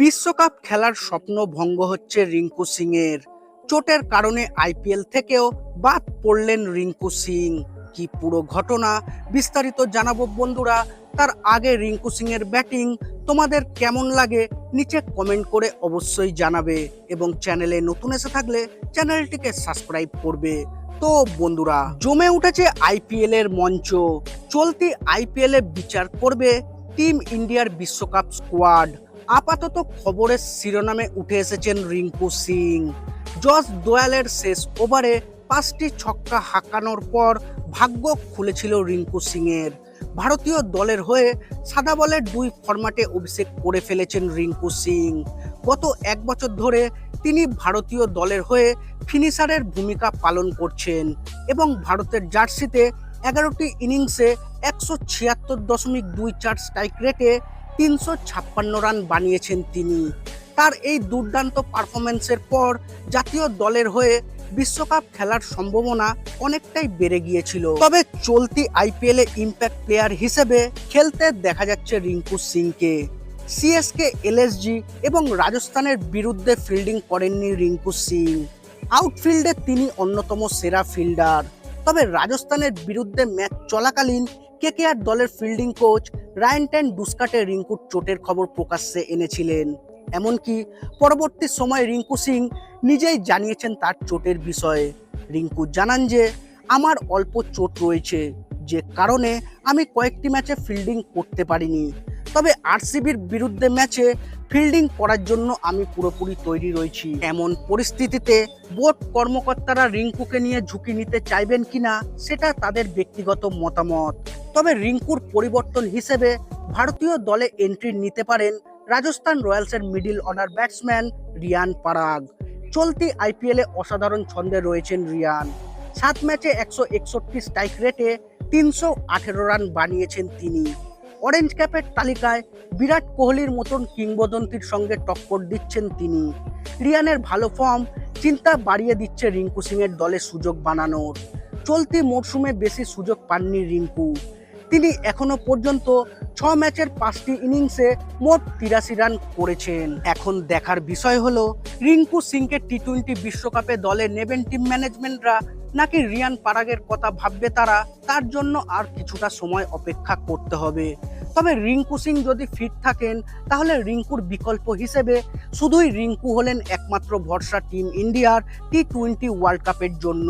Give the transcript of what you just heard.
বিশ্বকাপ খেলার স্বপ্ন ভঙ্গ হচ্ছে রিঙ্কু সিং এর চোটের কারণে আইপিএল থেকেও বাদ পড়লেন রিঙ্কু সিং। কি পুরো ঘটনা বিস্তারিত জানাব বন্ধুরা। তার আগে রিঙ্কু সিং এর ব্যাটিং তোমাদের কেমন লাগে নিচে কমেন্ট করে অবশ্যই জানাবে এবং চ্যানেলে নতুন এসে থাকলে চ্যানেলটিকে সাবস্ক্রাইব করবে। তো বন্ধুরা, জমে উঠেছে আইপিএল এর মঞ্চ। চলতি আইপিএল এ বিচার করবে টিম ইন্ডিয়ার বিশ্বকাপ স্কোয়াড। আপাতত খবরের শিরোনামে উঠে এসেছেন রিঙ্কু সিং। জস দোয়ালের শেষ ওভারে পাঁচটি ছক্কা হাঁকানোর পর ভাগ্য খুলেছিল রিঙ্কু সিং এর ভারতীয় দলের হয়ে সাদা বলের দুই ফরম্যাটে অভিষেক করে ফেলেছেন রিঙ্কু সিং। গত এক বছর ধরে তিনি ভারতীয় দলের হয়ে ফিনিশারের ভূমিকা পালন করছেন এবং ভারতের জার্সিতে এগারোটি ইনিংসে একশো ছিয়াত্তর দশমিক দুই চার স্ট্রাইক রেটে তিনশো ছাপ্পান্ন রান বানিয়েছেন তিনি। তার এই দুর্দান্ত পারফরমেন্সের পর জাতীয় দলের হয়ে বিশ্বকাপ খেলার সম্ভাবনা অনেকটাই বেড়ে গিয়েছিল। তবে চলতি আইপিএল ইম্প্যাক্ট প্লেয়ার হিসেবে খেলতে দেখা যাচ্ছে রিঙ্কু সিংকে। সিএসকে, এলএসজি এবং রাজস্থানের বিরুদ্ধে ফিল্ডিং করেননি রিঙ্কু সিং। আউটফিল্ডে তিনি অন্যতম সেরা ফিল্ডার। তবে রাজস্থানের বিরুদ্ধে ম্যাচ চলাকালীন কেকেআর দলের fielding coach Ryan ten Doeschate রিঙ্কুর চোটের খবর প্রকাশ্যে এনেছিলেন। এমনকি পরবর্তী সময় রিঙ্কু সিং নিজেই জানিয়েছেন তার চোটের বিষয়ে। রিঙ্কু জানান যে, আমার অল্প চোট রয়েছে, যে কারণে আমি কয়েকটি ম্যাচে ফিল্ডিং করতে পারিনি। তবে আরসিবির বিরুদ্ধে ম্যাচে ফিল্ডিং করার জন্য আমি পুরোপুরি তৈরি রয়েছি। এমন পরিস্থিতিতে বোর্ড কর্মকর্তারা রিঙ্কুকে নিয়ে ঝুঁকি নিতে চাইবেন কিনা, সেটা তাদের ব্যক্তিগত মতামত। তবে রিঙ্কুর পরিবর্তন হিসেবে ভারতীয় দলে এন্ট্রি নিতে পারেন Rajasthan রয়্যালসের middle order batsman Riyan Parag. চলতি আইপিএলে অসাধারণ ছন্দে রয়েছেন রিয়ান। সাত ম্যাচে একশো একষট্টি স্ট্রাইক রেটে তিনশো আঠেরো রান বানিয়েছেন তিনি। অরেঞ্জ ক্যাপের তালিকায় বিরাট কোহলির মতন কিংবদন্তির সঙ্গে টক্কর দিচ্ছেন তিনি। রিয়ানের ভালো ফর্ম চিন্তা বাড়িয়ে দিচ্ছে রিঙ্কু সিংয়ের দলে সুযোগ বানানোর। চলতি মরশুমে বেশি সুযোগ পাননি রিঙ্কু। তিনি এখনও পর্যন্ত ছ ম্যাচের পাঁচটি ইনিংসে মোট তিরাশি রান করেছেন। এখন দেখার বিষয় হলো, রিঙ্কু সিংকে টি টোয়েন্টি বিশ্বকাপে দলে নেবেন টিম ম্যানেজমেন্টরা নাকি রিয়ান পারাগের কথা ভাববে তারা, তার জন্য আর কিছুটা সময় অপেক্ষা করতে হবে। তবে রিঙ্কু সিং যদি ফিট থাকেন, তাহলে রিঙ্কুর বিকল্প হিসেবে শুধুই রিঙ্কু হলেন একমাত্র ভরসা টিম ইন্ডিয়ার টি টোয়েন্টি ওয়ার্ল্ড কাপের জন্য।